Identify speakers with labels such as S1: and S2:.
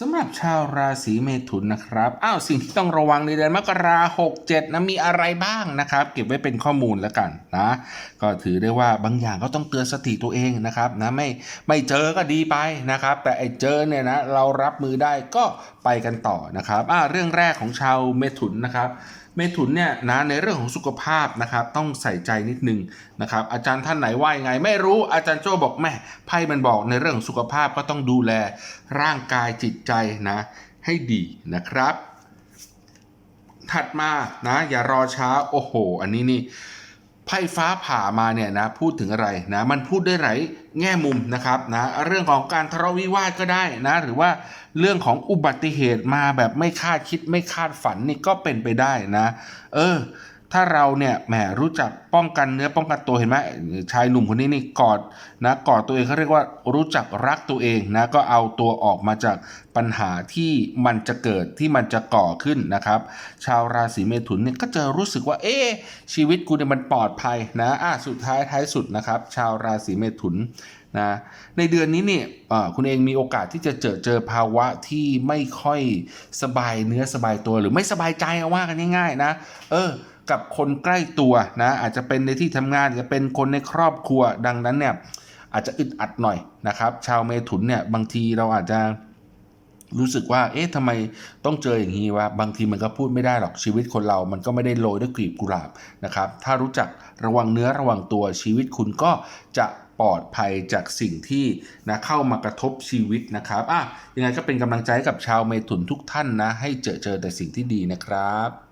S1: สำหรับชาวราศีเมถุนนะครับ อ้าวสิ่งที่ต้องระวังในเดือนมกราหกเจ็ดนะมีอะไรบ้างนะครับ เก็บไว้เป็นข้อมูลแล้วกันนะ ก็ถือได้ว่าบางอย่างก็ต้องเตือนสติตัวเองนะครับนะไม่ไม่เจอก็ดีไปนะครับ แต่ไอ้เจอเนี่ยนะเรารับมือได้ก็ไปกันต่อนะครับอ่าเรื่องแรกของชาวเมถุนนะครับ เมถุนเนี่ยนะในเรื่องของสุขภาพนะครับต้องใส่ใจนิดนึงนะครับอาจารย์ท่านไหนว่ายังไง ไม่รู้อาจารย์โจ้บอกแม่ไพ่มันบอกในเรื่องสุขภาพก็ต้องดูแลร่างกายจิตใจนะให้ดีนะครับ ถัดมานะอย่ารอช้าโอ้โห อันนี้นี่ ไพ่ฟ้าผ่ามาเนี่ยนะพูดถึงอะไรนะมันพูดได้หลายแง่มุมนะครับนะเรื่องของการทะเลาะวิวาทก็ได้นะหรือว่าเรื่องของอุบัติเหตุมาแบบไม่คาดคิดไม่คาดฝันนี่ก็เป็นไปได้นะ เออ ถ้าเราเนี่ยแหมรู้จักป้องกันเนื้อป้องกันตัวเห็นไหมชายหนุ่มคนนี้นี่กอดนะกอดตัวเองเขาเรียกว่ารู้จักรักตัวเองนะก็เอาตัวออกมาจากปัญหาที่มันจะเกิดที่มันจะก่อขึ้นนะครับ ชาวราศีเมถุนเนี่ยก็จะรู้สึกว่าเอ๊ชีวิตกูเนี่ยมันปลอดภัยนะอะสุดท้ายท้ายสุดนะครับ ชาวราศีเมถุนนะในเดือนนี้เนี่ยคุณเองมีโอกาสที่จะเจอเจอภาวะที่ไม่ค่อยสบายเนื้อสบายตัวหรือไม่สบายใจเอาว่ากันง่ายๆนะ เออ กับคนใกล้ตัวนะอาจจะเป็นในที่ทำงานอาจจะเป็นคนในครอบครัวดังนั้นเนี่ยอาจจะอึดอัดหน่อยนะครับ ชาวเมถุนเนี่ยบางทีเราอาจจะรู้สึกว่า เอ๊ะทำไมต้องเจออย่างนี้วะ บางทีมันก็พูดไม่ได้หรอก ชีวิตคนเรา มันก็ไม่ได้โรยด้วยกลีบกุหลาบนะครับ ถ้ารู้จักระวังเนื้อระวังตัวชีวิตคุณก็จะปลอดภัยจากสิ่งที่นะเข้ามากระทบชีวิตนะครับ อะ ยังไงก็เป็นกำลังใจกับชาวเมถุนทุกท่านนะ ให้เจอเจอแต่สิ่งที่ดีนะครับ